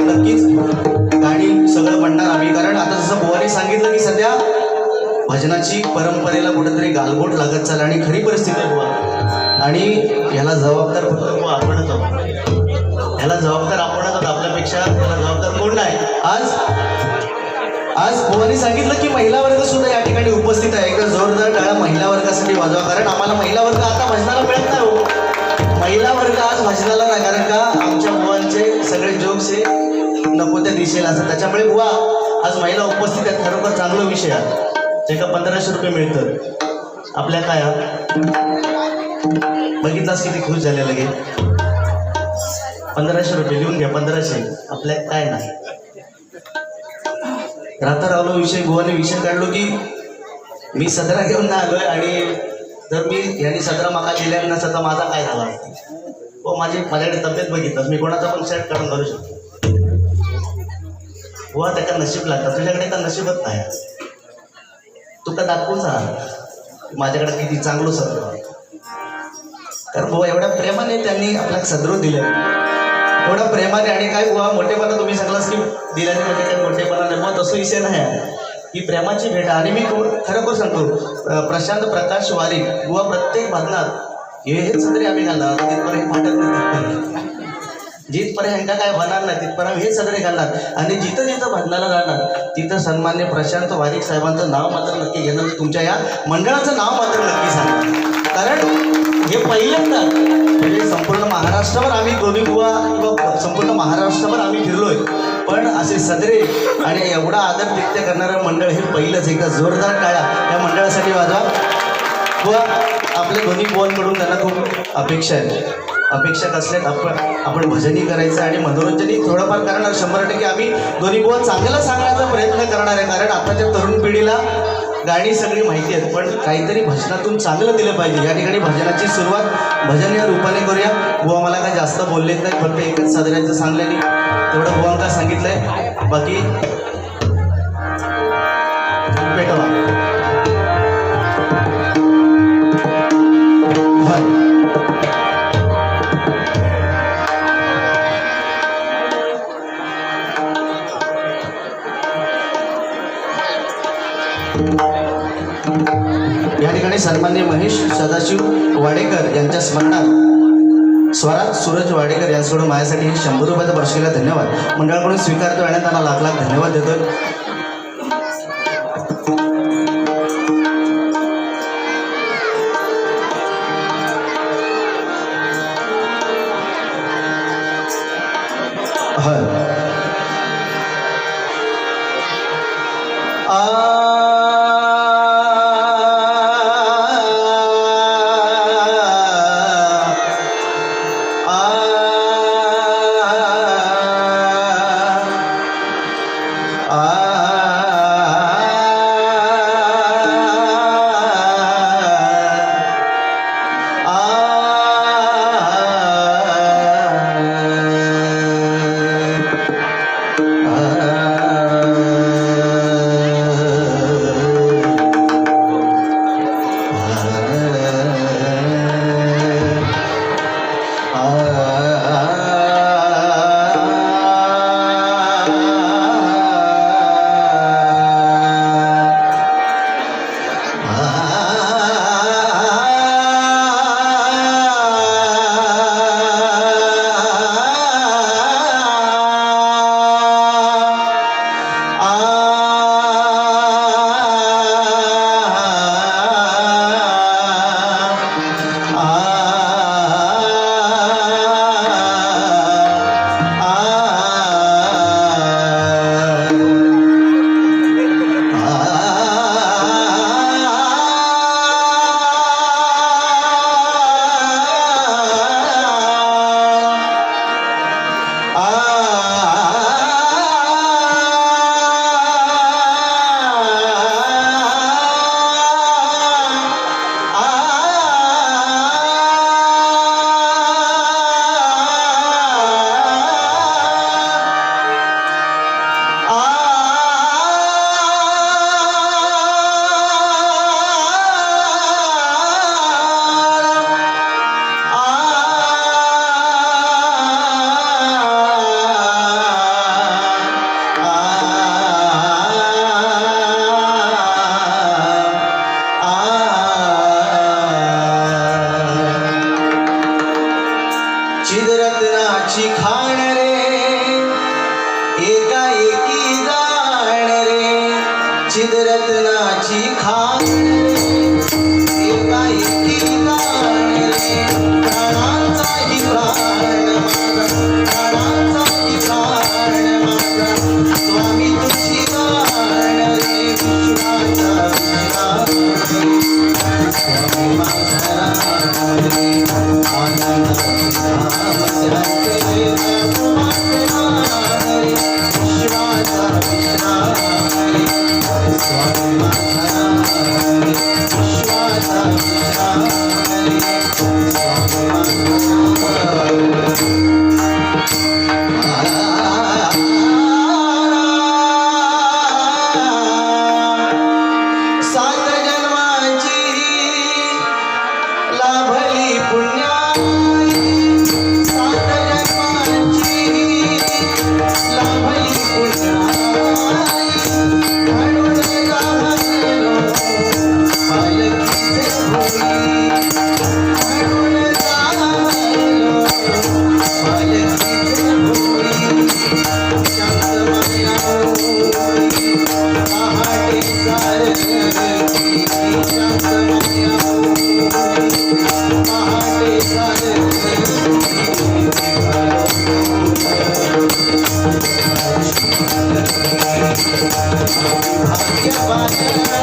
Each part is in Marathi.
नक्कीच. गाणी सगळं म्हणणार आम्ही. कारण आता जसं बुवानी सांगितलं की सध्या भजनाची परंपरेला कुठेतरी गालबोट लागत चाल आणि खरी परिस्थिती आहे बुवा. आणि ह्याला जबाबदार फक्त बुवा आपणच आहोत. ह्याला जबाबदार आपणच आहोत आपल्यापेक्षा. त्याला जबाबदार कोण नाही? आज आज बुवानी सांगितलं की महिला वर्ग सुद्धा या ठिकाणी उपस्थित आहे. एकदा जोरदार टाळा महिला वर्गासाठी वाजवा. कारण आम्हाला महिला वर्ग आता भजनाला मिळत नाही हो. महिला वर्ग आज भजनाला नाही. कारण का? आमच्या बुवांचे सगळे जोक्स हे नको त्या दिशेला असतात त्याच्यामुळे बुवा आज महिला उपस्थित आहेत खरोखर चांगला विषय आहे. जे का पंधराशे रुपये मिळतं आपल्या काय बघितलास किती खुश झाले लगे? पंधराशे रुपये लिहून घ्या पंधराशे. आपल्या काय नाही. राहता रावलो विषय गोवाने विषय काढलो की मी सदरा घेऊन ना आलोय आणि जर मी यांनी सदरा माका दिल्या नसता माझा काय झाला? व माझी माझ्याकडे तब्येत बघितलं. मी कोणाचा पण सेट काढून घालू शकतो. बुवा त्याचा नशीब लागतं तुझ्याकडे का नशीबच नाही. तुका दाखवून सांग माझ्याकडे किती चांगलं सदर कारण बुवा एवढ्या प्रेमाने त्यांनी आपल्याला सदरू दिलं एवढ्या प्रेमाने आणि काय बुवा मोठेपणा तुम्ही सगळं की दिल्याने म्हणजे काय मोठेपणा नाही मग तसं विषय नाही ही प्रेमाची भेट आणि मी खरोखर सांगतो प्रशांत प्रकाश वारी बुवा प्रत्येक भागनात हे हेच सदरी आम्ही घालणार तिथपर्यंत फाटत नाही. जिथपर्यंत ह्यांना काय होणार नाही तिथपर्यंत हे सदरे घालणार. आणि जिथं जिथं भजनाला जाणार तिथं सन्मान्य प्रशांत वारिक साहेबांचं नाव मात्र नक्की घेणार म्हणजे तुमच्या या मंडळाचं नाव मात्र नक्की सांगा. कारण हे पहिल्यांदा म्हणजे संपूर्ण महाराष्ट्रावर आम्ही दोन्ही बुवा किंवा संपूर्ण महाराष्ट्रावर आम्ही फिरलोय. पण असे सदरे आणि एवढा आदर व्यक्त करणारं मंडळ हे पहिलंच एकदा जोरदार काळा या मंडळासाठी वाजवा. व आपल्या दोन्ही बोलकडून त्यांना खूप अपेक्षा आहे अपेक्षक असल्यात. आपण आपण भजनही करायचं आणि मनोरंजनही थोडंफार करणार. शंभर टक्के आम्ही दोन्ही बुवा चांगलं सांगण्याचा प्रयत्न करणार आहे. कारण आताच्या तरुण पिढीला गाणी सगळी माहिती आहेत. पण काहीतरी भजनातून चांगलं दिलं पाहिजे. या ठिकाणी भजनाची सुरुवात भजन या रूपाने करूया. बुवा मला काय जास्त बोललेत नाही फक्त एकच साधण्याचं सांगल्याने तेवढं बुवांका सांगितलंय. बाकी भेटवा सन्मान्य महेश सदाशिव वाडेकर यांच्या स्मरणात स्वराज सूरज वाडेकर यांच्याकडून माझ्यासाठी हे शंभर रुपयाचा बर्षीला धन्यवाद. मंडळाकडून स्वीकारतो आणि त्यांना लाख लाख धन्यवाद देतो खाण रे. एका एकी जाण रे. चिदरत्नाची खाण एका एकी जाण रे. प्राणांचाही प्राण प्राणांचाही प्राण स्वामी तुझी जाण रे. विश्वाचा स्वामी माझा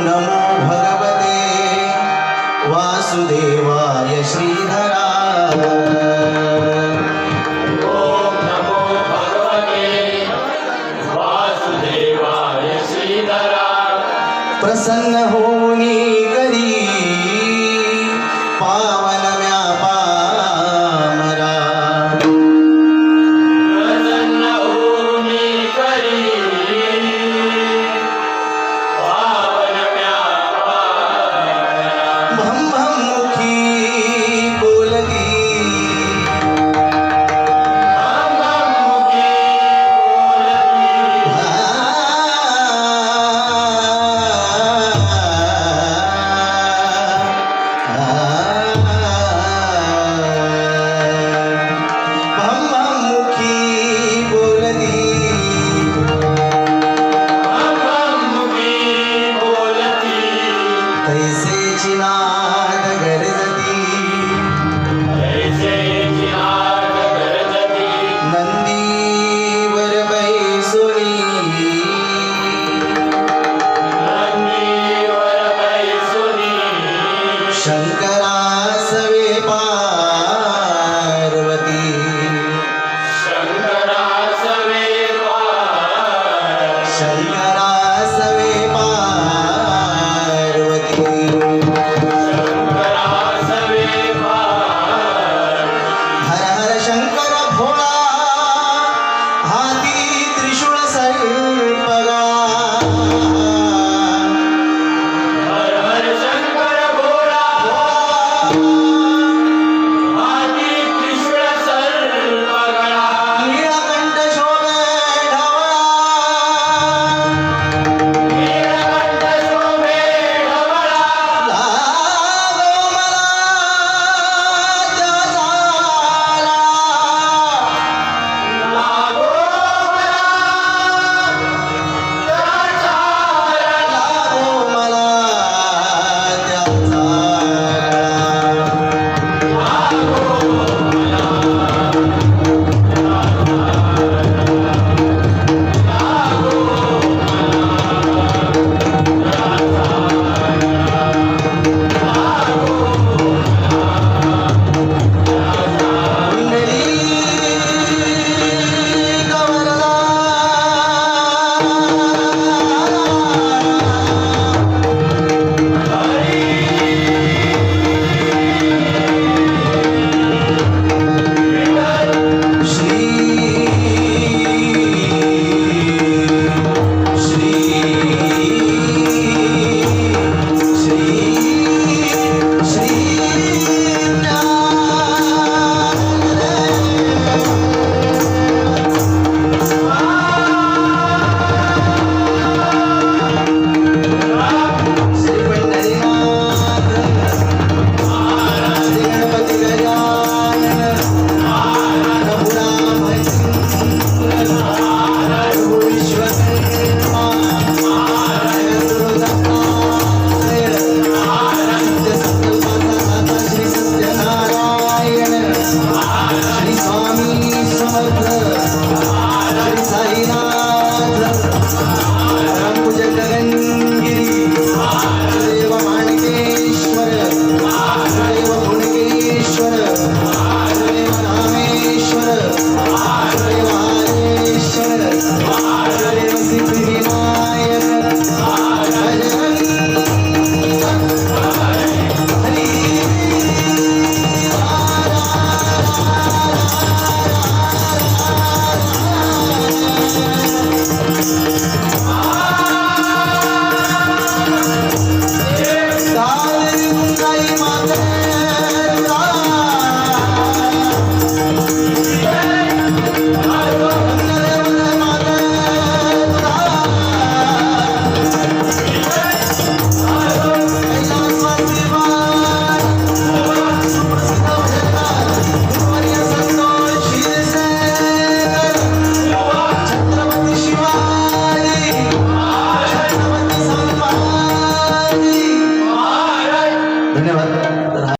नमो भगवते वासुदेवाय श्रीधरा प्रसन्न होनी